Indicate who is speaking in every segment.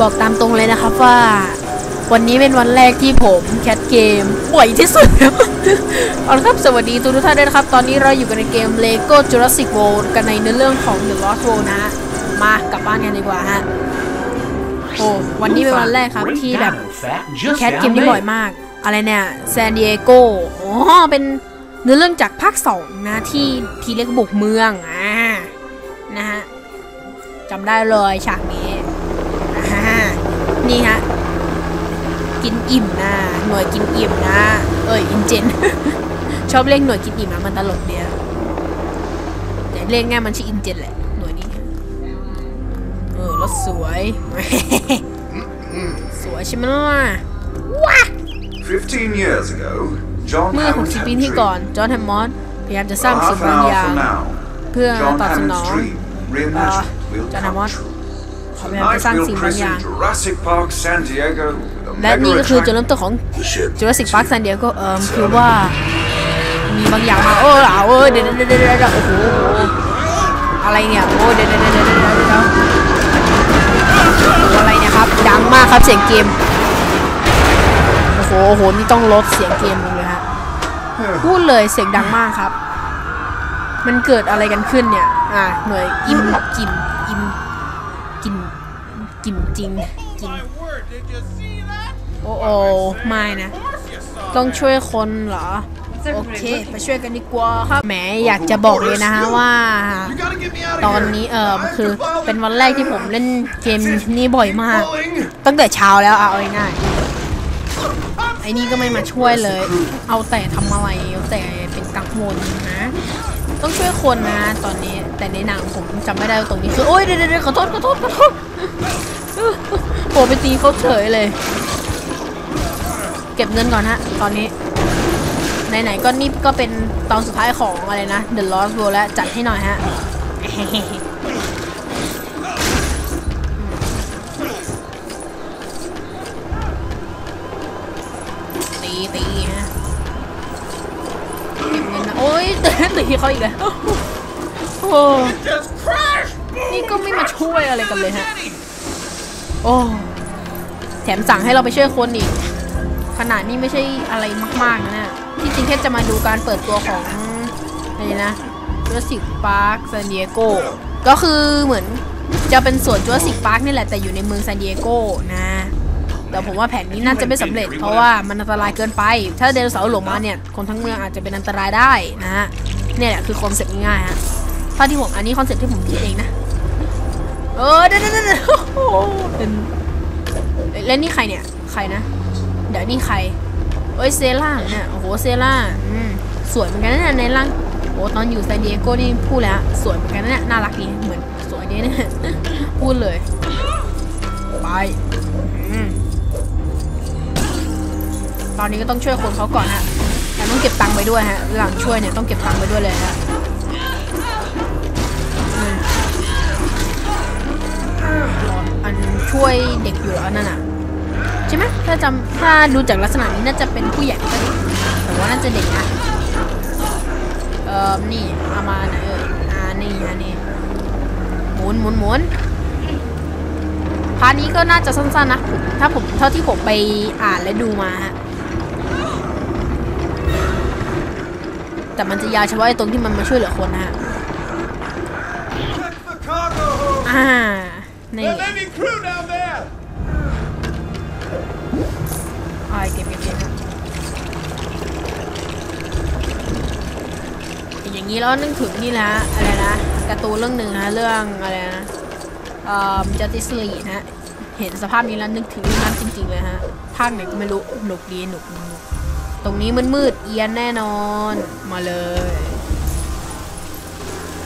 Speaker 1: บอกตามตรงเลยนะครับว่า วันนี้เป็นวันแรกที่ผมแคทเกมบ่อยที่สุดครับเอาละครับสวัสดีทุกท่านด้วยนะครับ ตอนนี้เราอยู่กันในเกม Lego Jurassic World กันในเนื้อเรื่องของ The Lost World นะฮะมากลับบ้านกันดีกว่าฮะโอ้วันนี้เป็นวันแรกครับที่แบบแคทเกมนี้บ่อยมาก อะไรเนี่ยซานดิเอโกอ๋อเป็นเนื้อเรื่องจากภาค2นะที่ทีเล็กบุกเมืองอ่านะฮะจำได้เลยฉากนี้อ่า นี่ฮะ กินอิ่มนะหน่วยกินอิ่มนะ เอ้ยอินเจน ชอบเรียกหน่วยกินอิ่มนะมันตลกเดียวแต่เรียกง่ายมันชื่ออินเจนแหละหน่วยนี้เออรถสวย สวยใช่ไหมล่ะ
Speaker 2: 15 years ago, John
Speaker 1: เมื่อ
Speaker 2: Hammond
Speaker 1: 60
Speaker 2: had
Speaker 1: ปี
Speaker 2: a
Speaker 1: ที่
Speaker 2: dream.
Speaker 1: ก่อน จอร์นแฮมมอนด์พยายามจะสร้าง
Speaker 2: About
Speaker 1: สิ่ง
Speaker 2: half an
Speaker 1: บาง
Speaker 2: hour
Speaker 1: อย่าง
Speaker 2: from now,
Speaker 1: เพื่อ
Speaker 2: John
Speaker 1: ตอบสนอง
Speaker 2: Hammond's dream reimagined will
Speaker 1: John
Speaker 2: come
Speaker 1: Hammond
Speaker 2: true.
Speaker 1: เขาพยายามจะ
Speaker 2: Tonight
Speaker 1: สร้าง
Speaker 2: we'll
Speaker 1: สิ่งบางอย่าง
Speaker 2: present Jurassic Park San Diego with a
Speaker 1: และ
Speaker 2: mega
Speaker 1: นี่ก็คือจุด
Speaker 2: attraction.
Speaker 1: เริ่มต้นของ
Speaker 2: The ship.
Speaker 1: Jurassic Park San Diego เอ่อคือว่า มีบางอย่างมา โอ้เอาเออเดี๋ยวเดี๋ยวเดี๋ยวเดี๋ยวโอ้โหอะไรเนี่ย โอ้เดี๋ยวเดี๋ยวเดี๋ยวเดี๋ยวเดี๋ยวเดี๋ยวอะไรเนี่ยครับ ดังมากครับเสียงเกม โอ้โหโอ้โหนี่ต้องลดเสียงเกมลงเลยฮะ พูดเลยเสียงดังมากครับ มันเกิดอะไรกันขึ้นเนี่ย อ่าหน่วยอิมกิมอิมกิม กิมจริงกิมโอ้โอไม่นะ ต้องช่วยคนเหรอ โอเค ไปช่วยกันดีกว่าครับแหมอยากจะบอกเลยนะฮะว่า ตอนนี้เออคือเป็นวันแรกที่ผมเล่นเกมนี้บ่อยมาก ตั้งแต่เช้าแล้วเอาง่ายๆไอ้นี่ก็ไม่มาช่วยเลย เอาแต่ทำอะไรเอาแต่เป็นกังวลนะ ต้องช่วยคนนะตอนนี้แต่ในหนังผมจำไม่ได้ตรงนี้คือโอ๊ยเดี๋ยวเดี๋ยวขอโทษขอโทษขอโทษโอ้ไปตีเขาเฉยเลย เก็บเงินก่อนฮะตอนนี้ไหนๆก็นี่ก็เป็นตอนสุดท้ายของอะไรนะ The Lost World แล้วจัดให้หน่อยฮะ ยตีเขาอีกแล้วโอ้นี่ก็ไม่มาช่วยอะไรกันเลยฮะ โอ้ แถมสั่งให้เราไปช่วยคนอีก ขนาดนี้ไม่ใช่อะไรมาก ๆ นะเนี่ยที่จริงแค่จะมาดูการเปิดตัวของอะไรนะ Jurassic Park San Diego ก็คือเหมือนจะเป็นส่วน Jurassic Park นี่แหละแต่อยู่ในเมืองซานดิเอโกนะ แต่ผมว่าแผนนี้น่าจะไม่สำเร็จเพราะว่ามันอันตรายเกินไป ถ้าไดนเสาหลงมาเนี่ยคนทั้งเมืองอาจจะเป็นอันตรายได้นะฮะเนี่ยแหละคือคอนเซ็ปต์ง่ายฮะถ้าที่ผมอันนี้คอนเซ็ปต์ที่ผมคิดเองนะเออเดี๋ยวเดี๋ยวเดี๋ยวโอ้โหเป็นแล้วนี่ใครเนี่ยใครนะเดี๋ยวนี่ใครเอ้ยเซล่าเนี่ยโอ้โหเซล่าอืมสวยเหมือนกันนะเนี่ยในร่างโอ้ตอนอยู่ซานดิเอโกนี่พูดแล้วสวยเหมือนกันนะเนี่ยน่ารักดีเหมือนสวยดีเนี่ยพูดเลยไป ตอนนี้ก็ต้องช่วยคนเขาก่อนฮะแต่ต้องเก็บตังค์ไปด้วยฮะหลังช่วยเนี่ยต้องเก็บตังค์ไปด้วยเลยฮะอันช่วยเด็กอยู่เหรออันนั่นอะใช่ไหมถ้าจำถ้าดูจากลักษณะนี้น่าจะเป็นผู้ใหญ่ก็ด็กแต่ว่าน่าจะเด็กนะเอ่อนี่เอามาไหนเอ่ยอ่านี่อันนี้หมุนหมุนหมุนพาร์ทนี้ก็น่าจะสั้นๆนะ ถ้าผมเท่าที่ผมไปอ่านและดูมาฮะ แต่มันจะยาวเฉพาะไอ้ตรงที่มันมาช่วยเหลือคนนะฮะอ่านี่
Speaker 2: There may be crew down there.
Speaker 1: อ่าเก็บเก็บเก็บอย่างนี้แล้วนึกถึงนี่แหละอะไรนะการ์ตูนเรื่องหนึ่งนะเรื่องอะไรนะเอ่อจัติสลีนะฮะเห็นสภาพนี้แล้วนึกถึงเรื่องนั้นจริงๆเลยฮะภาคไหนก็ไม่รู้หนุกดีหนุกหนุก ตรงนี้มืดๆเอียนแน่นอน มาเลย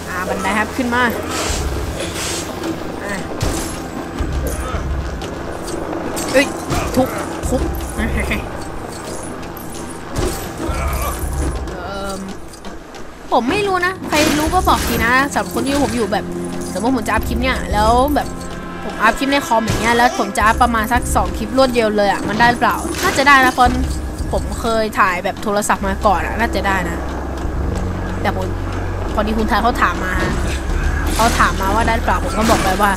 Speaker 1: อ่าบันไดครับขึ้นมาเอ้ยทุบทุบเอิ่มผมไม่รู้นะ ใครรู้ก็บอกทีนะสำหรับคนที่ผมอยู่แบบ สมมติผมจะอัพคลิปเนี่ย แล้วแบบผมอัพคลิปในคอมอย่างเงี้ย แล้วผมจะอัพประมาณสัก 2 คลิปรวดเดียวเลยอะ มันได้หรือเปล่า น่าจะได้นะเพราะ ผมเคยถ่ายแบบโทรศัพท์มาก่อนอะน่าจะได้นะ แต่ผมพอดีคุณทายเขาถามมาเขาถามมาว่าได้เปล่าผมก็บอกไปว่า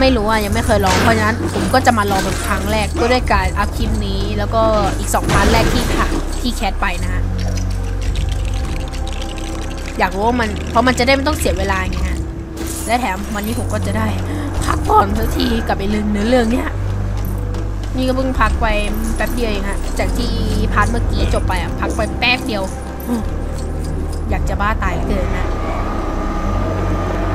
Speaker 1: ไม่รู้อะยังไม่เคยลองเพราะฉะนั้นผมก็จะมาลองเป็นครั้งแรกก็ด้วยการอัพคลิปนี้ แล้วก็อีกสองพาร์ทแรกที่ผ่านที่แคสไปนะฮะอยากรู้ว่ามันเพราะมันจะได้ไม่ต้องเสียเวลาไงฮะและแถมวันนี้ผมก็จะได้พักผ่อนสักทีกับไอ้เรื่องเนื้อเรื่องเนี้ย นี่ก็เพิ่งพักไปแป๊บเดียวเองฮะ จากที่พาร์ทเมื่อกี้จบไปอะ พักไปแป๊บเดียวอืมอยากจะบ้าตายเหลือเกินนะ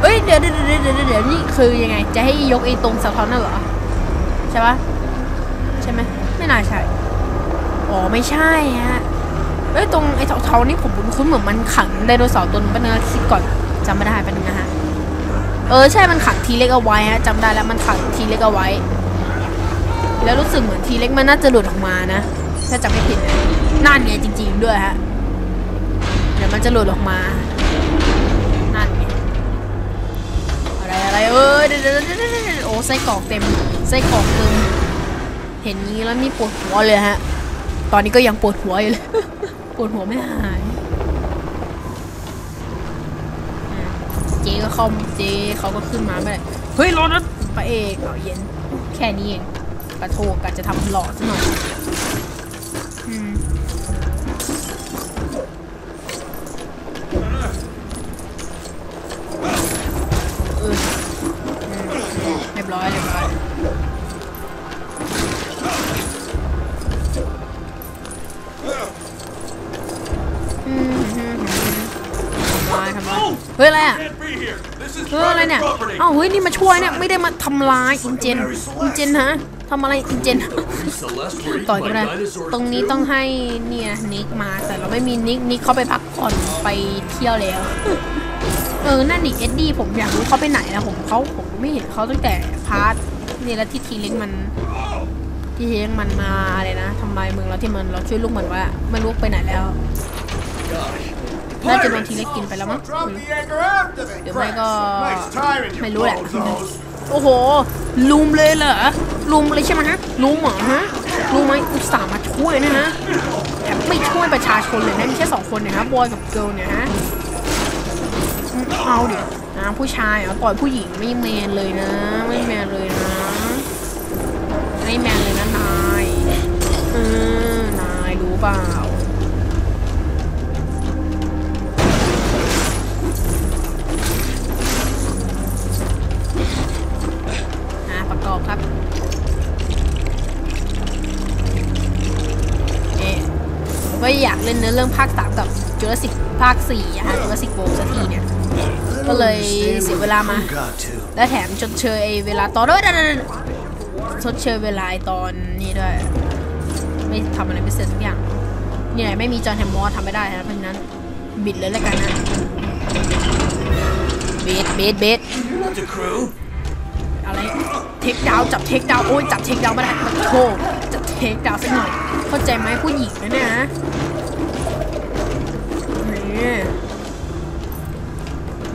Speaker 1: เอ้ยเดี๋ยวเดี๋ยวเดี๋ยวเดี๋ยวเดี๋ยวนี่คือยังไง จะให้ยกไอ้ตรงสะท้อนนั่นเหรอ ใช่ปะใช่ไหมไม่น่าใช่ อ๋อไม่ใช่ฮะเอ้ยตรงไอ้เทาๆนี่ผมคุ้นๆเหมือนมันขังไดโนเสาร์ตัวนึงเป็นงนะคิดก่อนจำไม่ได้เป็นงนะฮะ เออใช่มันขังทีเล็กเอาไว้ฮะจำได้แล้วมันขังทีเล็กเอาไว้ แล้วรู้สึกเหมือนทีเล็กมันน่าจะหลุดออกมานะ ถ้าจำไม่ผิดนะนั่นไงจริง ๆ ด้วยฮะ เดี๋ยวมันจะหลุดออกมา นั่นไงอะไรอะไรเอ้ยเดี๋ยวเดี๋ยวเดี๋ยวเดี๋ยวเดี๋ยวโอ้ไส้กรอกเต็มไส้กรอกเต็มเห็นงี้แล้วนี่ปวดหัวเลยฮะ ตอนนี้ก็ยังปวดหัวอยู่เลย ปวดหัวไม่หายอะเจ๊ก็เข้าเจ๊เขาก็ขึ้นมาไม่ได้เฮ้ยรอนะพระเอกเอาเย็น แค่นี้เอง กระโทกกันจะทำหล่อซะหน่อยอืมเอออืมเรียบร้อยเรียบร้อยอืมอืมอืมทำลายทำลายเฮ้ยอะไรอะ
Speaker 2: Can't be here. This is
Speaker 1: เฮ้ยอะไรเนี่ยเอ้าเฮ้ยนี่มาช่วยเนี่ยไม่ได้มาทำลายอินเจนอินเจนฮะ ทำอะไรอินเจน
Speaker 3: Celeste were eaten
Speaker 1: ต่อยกัน
Speaker 3: by
Speaker 1: เลย
Speaker 3: dinosaurs
Speaker 1: ตรงนี้
Speaker 3: too?
Speaker 1: ต้องให้เนี่ยนิกมาแต่เราไม่มีนิกนิกเขาไปพักผ่อนไปเที่ยวแล้ว เออ นั่นดิเอ็ดดี้ผมอยากรู้เขาไปไหนนะผมเขาผมไม่เห็นเขาตั้งแต่พาร์ทนี่แล้วที่ทีเล็กมัน ที่ทีเล็กมันมาอะไรนะทำไมเมืองเราที่มันเราช่วยลูกมันว่ามันลูกไปไหนแล้ว
Speaker 3: Gosh,
Speaker 1: น่าจะโดนทีเล็กกินไปแล้วมั้ง
Speaker 2: Drop the anchor after me.
Speaker 1: เดี๋ยวไม่ก็
Speaker 2: Nice timing, you
Speaker 1: ไม่รู้แหละ
Speaker 2: bozos.
Speaker 1: โอ้โหลุมเลยเหรอ ลุมเลยใช่ไหมฮะลุมเหรอฮะรู้ไหมอุตส่าห์มาช่วยนะฮะแต่ไม่ช่วยประชาชนเลยนะมีแค่สองคนเนี่ยฮะบอยกับเกิลเนี่ยฮะเอาเดี๋ยวนะผู้ชายเอาต่อยผู้หญิงไม่แมนเลยนะ ไม่แมนเลยนะไม่แมนเลยนะนายเออนายรู้เปล่า นเนื้อเรื่องภาค3กับจูราสิกภาค4อะฮะจูราสิกโวสักทีเนี่ย ก็เลยเสียเวลามา และแถมชดเชยเวลาตอนด้วยชดเชยเวลาตอนนี้ด้วย ไม่ทำอะไรไม่เสร็จสักอย่างเนี่ยไม่มีจอห์นแฮมมอสทำไม่ได้นะเพราะฉะนั้นบิดเลยแล้วกันนะเบสเบสเบสอะไรเทคดาวจับเทคดาวโอ้ยจับเทคดาวไม่ได้มันโธ่จับเทคดาวสักหน่อย เข้าใจไหมผู้หญิงนะเนี่ย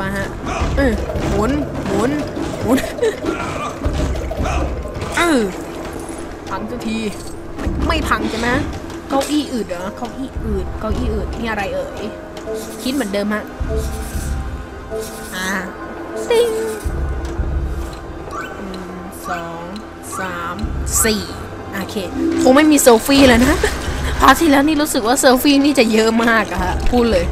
Speaker 1: มาฮะเออหมุนหมุนหมุนเออพังสักที ไม่พังใช่ไหมเก้าอี้อืดเหรอเก้าอี้อืดเก้าอี้อืดนี่อะไรเอ่ยคิดเหมือนเดิมฮะอ่าติ้งสองสามสี่โอเคคงไม่มีเซลฟี่แล้วนะพาร์ทที่แล้วนี่รู้สึกว่าเซลฟี่นี่จะเยอะมากอะฮะพูดเลย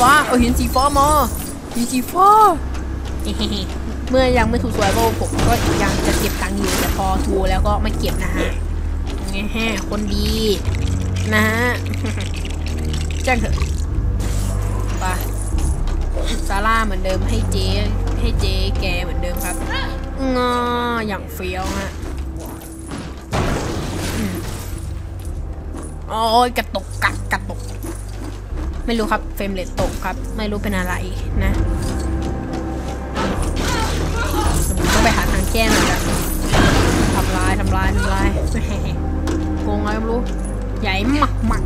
Speaker 1: ฟ้า เอาเห็นสีฟ้ามาเห็นสีฟ้า เมื่อยังไม่ถูกสวยก็ผมก็ยังจะเก็บตังค์อยู่แต่พอถูกแล้วก็ไม่เก็บนะฮะไงแฮะคนดีนะฮะแจ้งเถอะไปซาร่าเหมือนเดิมให้เจ๊ให้เจ๊แกเหมือนเดิมครับงออย่างเฟี้ยวฮะอืมโอ้ยกระตกกัดกระตก ไม่รู้ครับเฟรมเรทตกครับ ไม่รู้เป็นอะไรนะต้องไปหาทางแก้หน่อยละทำลายทำลายทำลายโกงอะไรไม่รู้ ใหญ่หมักหมัก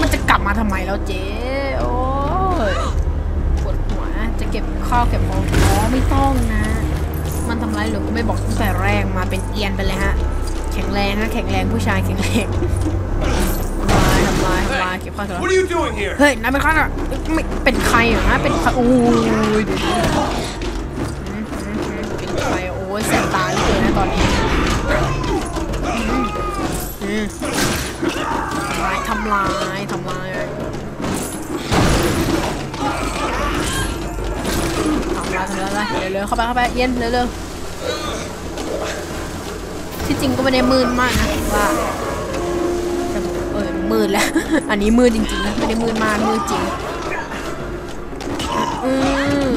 Speaker 1: มันจะกลับมาทำไมแล้วเจ๊โอ้ยปวดหัวจะเก็บข้าวเก็บของอ๋อไม่ต้องนะ มันทำร้ายหรือก็ไม่บอกตั้งแต่แรกมาเป็นเอียนไปเลยฮะ แข็งแรงฮะแข็งแรงผู้ชายแข็งแรงายทำลายทำลายเก็บข้าวเถอะ
Speaker 2: What are you doing here?
Speaker 1: เฮ้ยนายเป็นใครอะไม่เป็นใครเหรอฮะเป็นใครโอ้ยดูดิอืมอืมอืมเป็นใครโอ้ยแสบตาเหลยนะตอนนี้อืมอืมทำลายทำลายทำลายทำลายทำลายเร็วๆเข้าไปเข้าไปเย็นเร็วๆที่จริงก็ไม่ได้มืดมากนะว่าแต่เออ มืดแล้ว อันนี้มืดจริงๆนะไม่ได้มืดมากมืดจริงอืม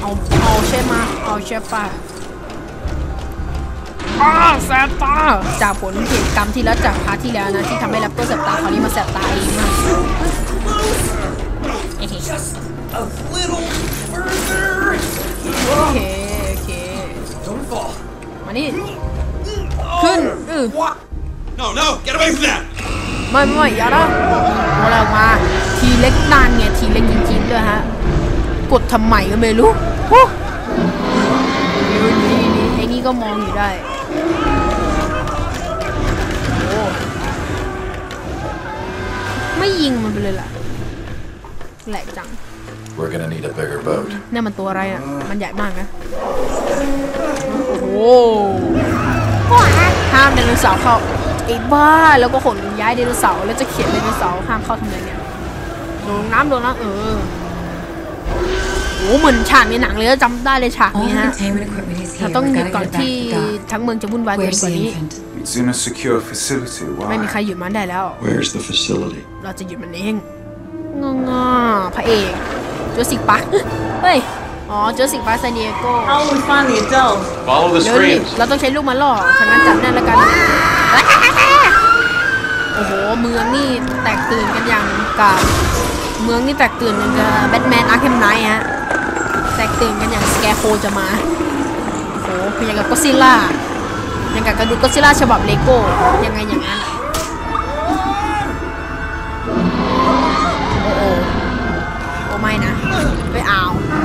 Speaker 1: เอาเอาใช่ไหมเอาใช่ปะอ้าแสบตาจากผลเหตุกรรมที่แล้วจากพาร์ทที่แล้วนะ ที่ทำให้แรปเปอร์แสบตาคราวนี้มาแสบตาเองมากเอ๊ะ
Speaker 3: A little further.
Speaker 1: โอเคโอเค
Speaker 3: Don't fall.
Speaker 1: มานี่ ขึ้นเออ
Speaker 3: What? No, no, get away from that.
Speaker 1: ไม่ไม่ไม่อย่านะโอ้เรามา ทีเล็กนานไงทีเล็กจริงๆด้วยฮะ กดทำไมก็ไม่รู้โอ้นี่นี่นี่ไอ้นี่ก็มองอยู่ได้โอ้ไม่ยิงมันไปเลยล่ะแหลกจัง
Speaker 4: We're gonna need a bigger boat.
Speaker 1: นี่นมันตัวอะไรอะ มันใหญ่มากนะ โอ้โห ห้ามไดโนเสาร์เข้าไอ้บ้าแล้วก็ขนย้ายไดโนเสาร์แล้วจะเขียนไดโนเสาร์ห้ามเข้าทำไมเนี่ยโดนน้ำโดนน้ำเออโอ้เหมือนฉากในหนังเลยอะจำได้เลยฉาก
Speaker 5: All
Speaker 1: นี้
Speaker 5: the
Speaker 1: ฮะ
Speaker 5: containment equipment is
Speaker 1: เรา
Speaker 5: here.
Speaker 1: ต้อง
Speaker 5: We've
Speaker 1: หยุด
Speaker 5: got to
Speaker 1: ก่อน
Speaker 5: get it back
Speaker 1: ที่
Speaker 5: to the dock.
Speaker 1: ทั้งเมืองจะวุ่นวายเกิน
Speaker 5: Where's
Speaker 1: กว่า
Speaker 5: the
Speaker 1: นี้
Speaker 5: infant?
Speaker 6: It's in a secure facility.
Speaker 1: ไม่มี
Speaker 6: Why?
Speaker 1: ใครหยุดมันได้แล้ว
Speaker 7: Where's the facility?
Speaker 1: เราจะหยุดมันเองงงอพระเอกจูสิกปาร์เฮ้ย อ๋อจูสิกปาร์ซานดิเอโก
Speaker 8: How will we find the adults?
Speaker 2: Follow the
Speaker 1: เดี๋ยวดิเราต้องใช้ลูกมันล่อฉะนั้นจับแน่นแล้วกัน โอ้โห เมืองนี่แตกตื่นกันอย่างกับเมืองนี่แตกตื่นกันกับแบทแมนอาร์เคมไนท์ฮะ แตกตื่นกันอย่างสแกโคจะมา โอ้โหคืออย่างกับก็ซิล่าอย่างกับกระดูกก็ซิล่าฉบับเลโก้ยังไงอย่างนั้นโอ้โ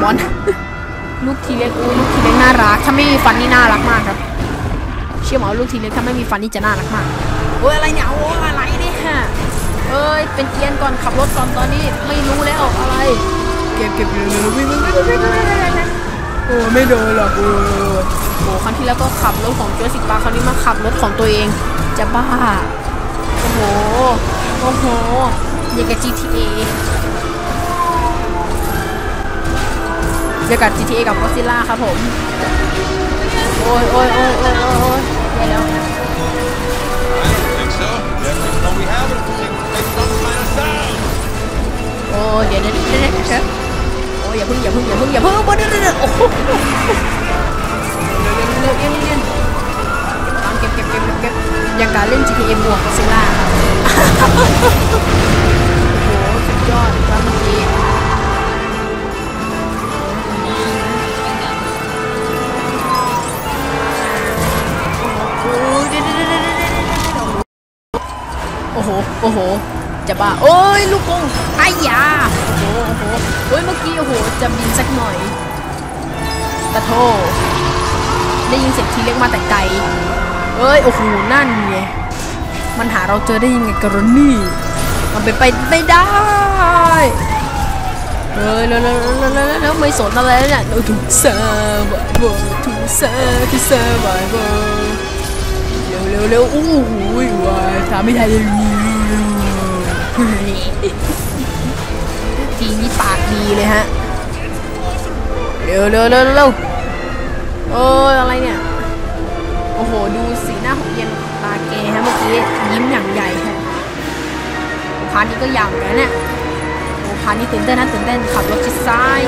Speaker 1: อลลูกทีเล็กอู้ลูกทีเล็กน่ารัก ถ้าไม่มีฟันนี่น่ารักมากครับ เชื่อหมว่าลูกทีเล็กถ้าไม่มีฟันนี่จะน่ารักมากโอ้ยอะไรเนี่ยโอ้ยอะไรเนี่ยเอ้ยเป็นเกียนก่อนขับรถก่อนตอนนี้ไม่รู้แล้วอะไร เก็บเก็บเร็วๆวิ่วิ่งวิ่งวิ่งวิ่งวิ่งโอ้ไม่โดนหรอกโอ้โอ้ครั้งที่แล้วก็ขับรถของจูสิกปาคราวนี้มาขับรถของตัวเองจะบ้าโอ้โหโอ้โหอย่างกับ GTA เดียวกับ GTA กับ Godzilla ครับผม โอ้ยโอ้ยโอ้ยโอ้ยโอ้ยโอ้ยแย่แล้ว ได้ยินเสียงทีเล็กมาแต่ไกล เอ้ย โอ้โห นั่นไง มันหาเราเจอได้ยังไงกันนี่มันเป็นไปไม่ได้เฮ้ยแล้วแล้วแล้วแล้วแล้วไม่สนอะไรแล้วเนี่ยเราถูกเซอร์ไวเวอร์ถูกเซอร์ที่เซอร์ไวเวอร์เร็วเร็วเร็วอู้หูวายทำไม่ได้เลยทีนี้ปากดีเลยฮะ เร็วเร็วเร็วเร็ว โอ้ยอะไรเนี่ย โอ้โห ดูสีหน้าของเย็นตาแกฮะเมื่อกี้ยิ้มอย่างใหญ่ฮะพาร์ทนี้ก็ยาวเหมือนกันเนี่ยโอ้พานี่ตื่นเต้นนะตื่นเต้นขับรถชิดซ้าย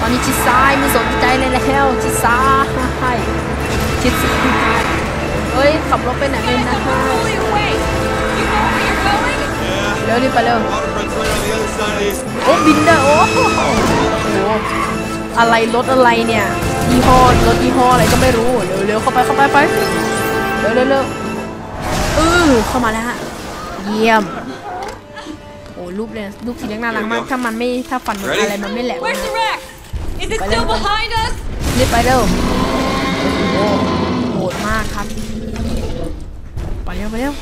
Speaker 1: ตอนนี้ชิดซ้ายไม่สนใจเลยแล้วชิดซ้ายชิดซ้ายเฮ้ยขับรถไปไหนเลยนะฮะเร็วรีบไปเร็วโอ้บินได้โอ้โห อะไรรถอะไรเนี่ยยี่ห้อรถยี่ห้ออะไรก็ไม่รู้เร็วเร็วเข้าไปเข้าไปไปเร็วเร็วเร็วเออเข้ามาแล้วฮะเยี่ยมโอ้รูปเลยรูปทีเล็กน่ารักมากถ้ามันไม่ถ้าฟันมัน
Speaker 2: Ready?
Speaker 1: อะไรมันไม่แหลก
Speaker 5: Where's
Speaker 1: นะ
Speaker 5: the wreck? Is it still behind us?
Speaker 1: รีบไปเร็วโอ้โหโหดมากครับไปเร็วไปเร็ว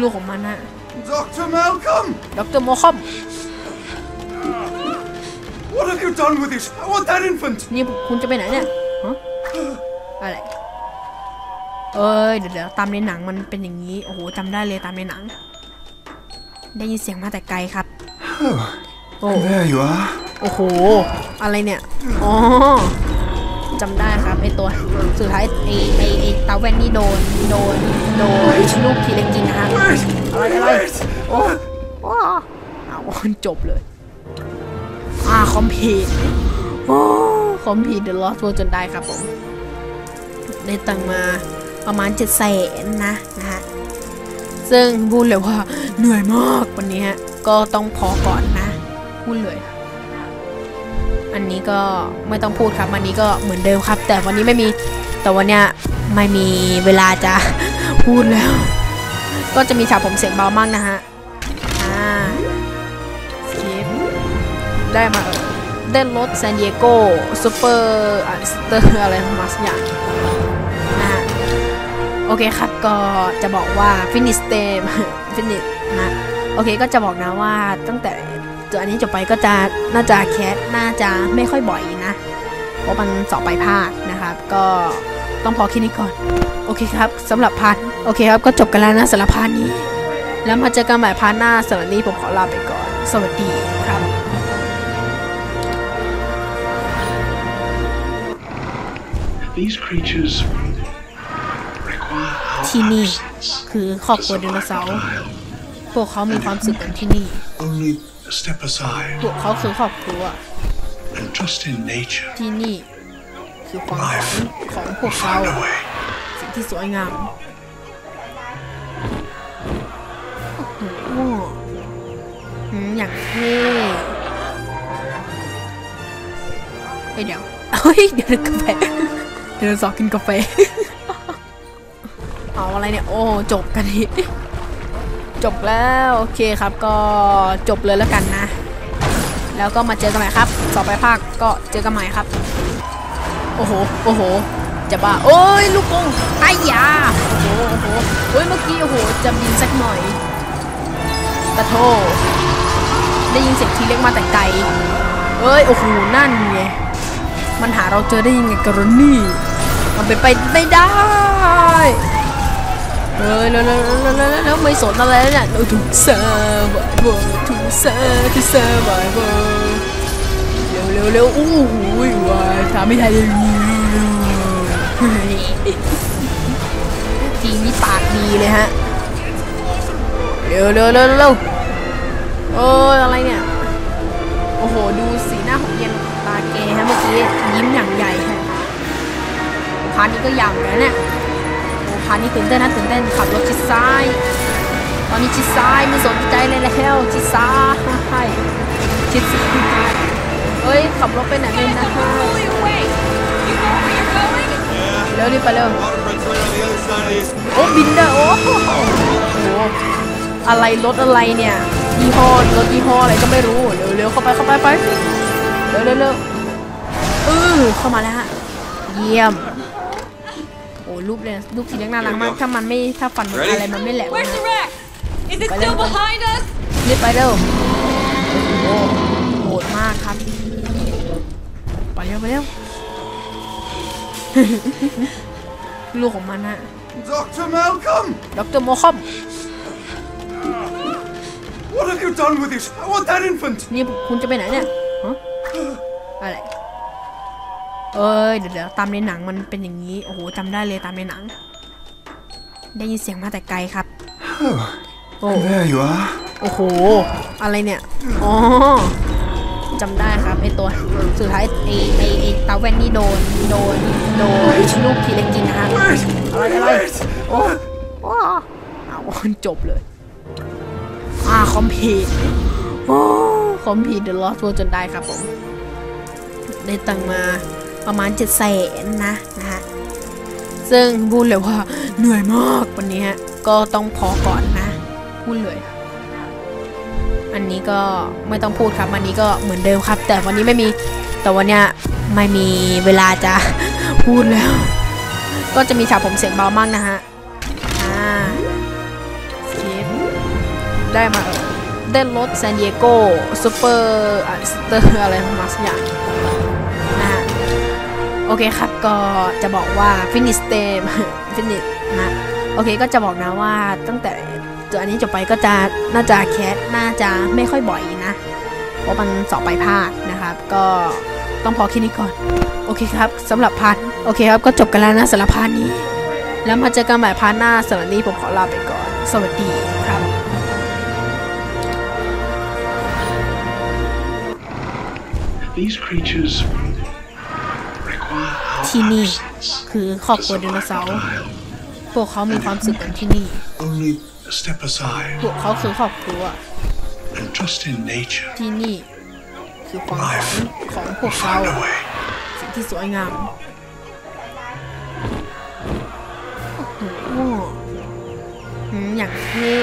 Speaker 1: ลูกของมันนะ
Speaker 6: Dr. Malcolm!
Speaker 1: ดรโมคอม
Speaker 6: What have you done with it? I want that infant!
Speaker 1: นี่คุณจะไปไหนเนี่ยฮะอะไร เอ้ยเดี๋ยวเดี๋ยวตามในหนังมันเป็นอย่างนี้ โอ้โหจำได้เลยตามในหนัง ได้ยินเสียงมาแต่ไกลครับโอ้
Speaker 6: There you are.
Speaker 1: โอ้โห อะไรเนี่ย อ๋อจำได้ครับไอตัว สุดท้ายไอไอไอตาแว่นนี่โดน โดน โดนลูกทีเล็กกินนะฮะ
Speaker 6: Wait!
Speaker 1: อะไรอะไร
Speaker 6: Wait!
Speaker 1: โอ้โอ้เอาจบเลย อ่าคอมพีทโอ้คอมพีทเดอะลอสโวจนได้ครับผม ได้ตังมาประมาณเจ็ดแสนนะนะฮะซึ่งพูดเลยว่าเหนื่อยมากวันนี้ก็ต้องพอก่อนนะ พูดเลยอันนี้ก็ไม่ต้องพูดครับ อันนี้ก็เหมือนเดิมครับ แต่วันนี้ไม่มีแต่วันเนี้ยไม่มีเวลาจะพูดแล้ว ก็จะมีฉากผมเสียงเบามากนะฮะ ได้มาได้รถซานดิเอโกซูเปอร์อัสเตอร์อะไรมาสักอย่างนะฮะโอเคครับก็จะบอกว่าฟินิสเตมฟินิสนะโอเคก็จะบอกนะว่าตั้งแต่ตัวอันนี้จบไปก็จะน่าจะแคสน่าจะไม่ค่อยบ่อยนะเพราะมันสอบไปภาคนะครับ ก็ต้องพอแค่นี้ก่อน โอเคครับสำหรับพาร์ทโอเคครับก็จบกันแล้วนะสำหรับพาร์ทนี้ แล้วมาเจอกันใหม่พาร์ทหน้าสำหรับนี้ผมขอลาไปก่อน สวัสดีครับ ที่นี่
Speaker 7: absence.
Speaker 1: คือครอบครัวไดโนเสาร์พวกเขามีความสุขกันที่นี่
Speaker 7: Only step aside
Speaker 1: พวกเขาคือครอบครัว
Speaker 7: and trust in nature.
Speaker 1: ที่นี่ คือความฝันของพวกเขา
Speaker 7: Find a way.
Speaker 1: สิ่งที่สวยงามโอ้โหอืมอย่างเท่เฮ้ยเดี๋ยวเฮ้ย เดี๋ยวกาแฟ เดี๋ยวสอกินกาแฟ เอาอะไรเนี่ย โอ้ จบกันทีจบแล้ว โอเคครับก็จบเลยแล้วกันนะ แล้วก็มาเจอกันใหม่ครับ ต่อไปภาคก็เจอกันใหม่ครับ โอ้โห โอ้โห จะบ้า โอ้ย ลูกกงไอ้ยา โอ้โห โอ้โหเฮ้ย เมื่อกี้ โอ้โห จะบินสักหน่อยตะโทได้ยินเสียงทีเล็กมาแต่ไกลเอ้ย โอ้โห นั่นไง มันหาเราเจอได้ยังไงกันวะนี่ มันเป็นไปไม่ได้เฮ้ยแล้วแล้วแล้วแล้วแล้วไม่สนอะไรแล้วเนี่ยเราถูกเซอร์ไวเวอร์ถูกเซอร์ที่เซอร์ไวเวอร์เร็วเร็วเร็วอู้หูวายทำไม่ทันเลยทีนี้ปากดีเลยฮะเร็วเร็วเร็วเร็วโอ้อะไรเนี่ย โอ้โห ดูสีหน้าของเย็นตาแกฮะเมื่อกี้ ยิ้มอย่างใหญ่ฮะ พาร์ทนี้ก็ยาวเหมือนกันเนี่ยโอ้พาร์ทนี้ตื่นเต้นนะตื่นเต้นขับรถชิดซ้าย ตอนนี้ชิดซ้ายไม่สนใจเลยแล้วชิดซ้ายชิดซ้ายเฮ้ยขับรถไปไหนเลยนะฮะเร็วรีบไปเร็วโอ้บินได้โอ้โหโอ้โหอะไรรถอะไรเนี่ยยี่ห้อรถยี่ห้ออะไรก็ไม่รู้เร็วเร็วเข้าไปเข้าไปไปเร็วเร็วเร็วเออเข้ามาแล้วฮะเยี่ยม รูปเลยรูปทีเล็กน่ารักมากถ้ามันไม่ถ้าฟันมันอะไรมันไม่แหลก
Speaker 5: Where's
Speaker 1: นะ
Speaker 5: the wreck? Is it still behind us?
Speaker 1: รีบไปเร็วโอ้โหดมากครับไปเร็วไปเร็วลูกของมันฮะ
Speaker 6: Dr. Malcolm!
Speaker 1: ดรโมคอม
Speaker 6: What have you done with it? I want that infant!
Speaker 1: นี่คุณจะไปไหนเนี่ยฮะอะไร เอ้ยเดี๋ยวเดี๋ยวตามในหนังมันเป็นอย่างนี้ โอ้โหจำได้เลยตามในหนัง ได้ยินเสียงมาแต่ไกลครับ โอ้
Speaker 6: There you are.
Speaker 1: โอ้โห อะไรเนี่ย อ๋อจำได้ครับไอตัว สุดท้ายไอไอไอตาแว่นนี่โดน โดน โดนลูกทีเล็กกินนะฮะ
Speaker 6: Wait!
Speaker 1: อะไรอะไร
Speaker 6: Wait!
Speaker 1: โอ้โอ้เอาจบเลย อ่า คอมพีทโอ้คอมพีทเดอะลอสโวจนได้ครับผม ได้ตังค์มา ประมาณเจ็ดแสนนะนะฮะซึ่งพูดเลยว่าเหนื่อยมากวันนี้ฮะก็ต้องพอก่อนนะ พูดเลย อันนี้ก็ไม่ต้องพูดครับ อันนี้ก็เหมือนเดิมครับ แต่วันนี้ไม่มีแต่วันเนี้ยไม่มีเวลาจะพูดแล้ว ก็จะมีฉากผมเสียงเบามากนะฮะอ่าสกิปได้มาได้รถซานดิเอโกซูเปอร์อะสเตอร์อะไรมาสักอย่าง อเคครับก็จะบอกว่าฟินิ s เตมฟินินะโอเคก็จะบอกนะว่าตั้งแต่ตัวอันนี้จบไปก็จะน่าจะแคสน่าจะไม่ค่อยบ่อยนะเพราะมันสอบไปภาคนะครับ ก็ต้องพอแค่นี้ก่อน โอเคครับสำหรับพาร์ทโอเคครับก็จบกันแล้วนะสำหรับพาร์ทนี้ แล้วมาเจอกันใหม่พาร์ทหน้าสำหรับนี้ผมขอลาไปก่อน สวัสดีครับ
Speaker 7: These creatures
Speaker 1: ที่นี่
Speaker 7: absence
Speaker 1: คือครอบ
Speaker 7: to
Speaker 1: ครัวไดโน
Speaker 7: survive
Speaker 1: เสาร์
Speaker 7: time.
Speaker 1: พวกเขามีความสุขกันที่นี่
Speaker 7: Only step aside
Speaker 1: พวกเขาคือครอบครัว
Speaker 7: and trust in nature.
Speaker 1: ที่นี่ คือความฝันของพวก
Speaker 7: We'll
Speaker 1: เขา
Speaker 7: find a way.
Speaker 1: สิ่งที่สวยงามโอ้โหอืมอย่างเท่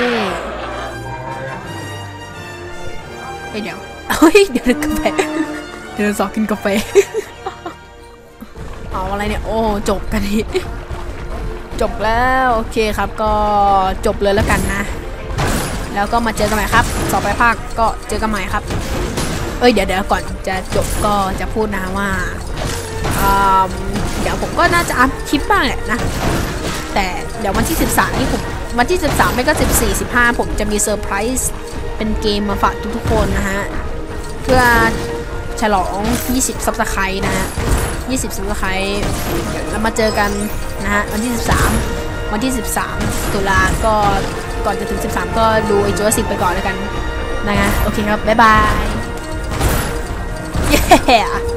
Speaker 1: เฮ้ยเดี๋ยวเฮ้ยเดี๋ยวกาแฟเดี๋ยวสอกินกาแฟเอะไรเนี่ย โอ้จบกันทีจบแล้ว โอเคครับก็จบเลยแล้วกันนะ แล้วก็มาเจอกันใหม่ครับต่อไปภาคก็เจอกันใหม่ครับ เอ้ยเดี๋ยวเดี๋ยวก่อนจะจบก็จะพูดนะว่าเดี๋ยวผมก็น่าจะอัพคลิปบ้างแหละนะ แต่เดี๋ยววันที่ 13 นี่ผมวันที่ 13 ไม่ก็ 14 15 ผมจะมีเซอร์ไพรส์เป็นเกมมาฝากทุกๆคนนะฮะ เพื่อฉลอง 20 ซับสไครต์นะฮะ 20ซับสไครต์แล้วมาเจอกันนะฮะวันที่ 13 วันที่ 13 ตุลาก็ก่อนจะถึง 13 ก็ดูไอจูสสิกไปก่อนแล้วกันนะฮะโอเคครับ บ๊ายบาย yeah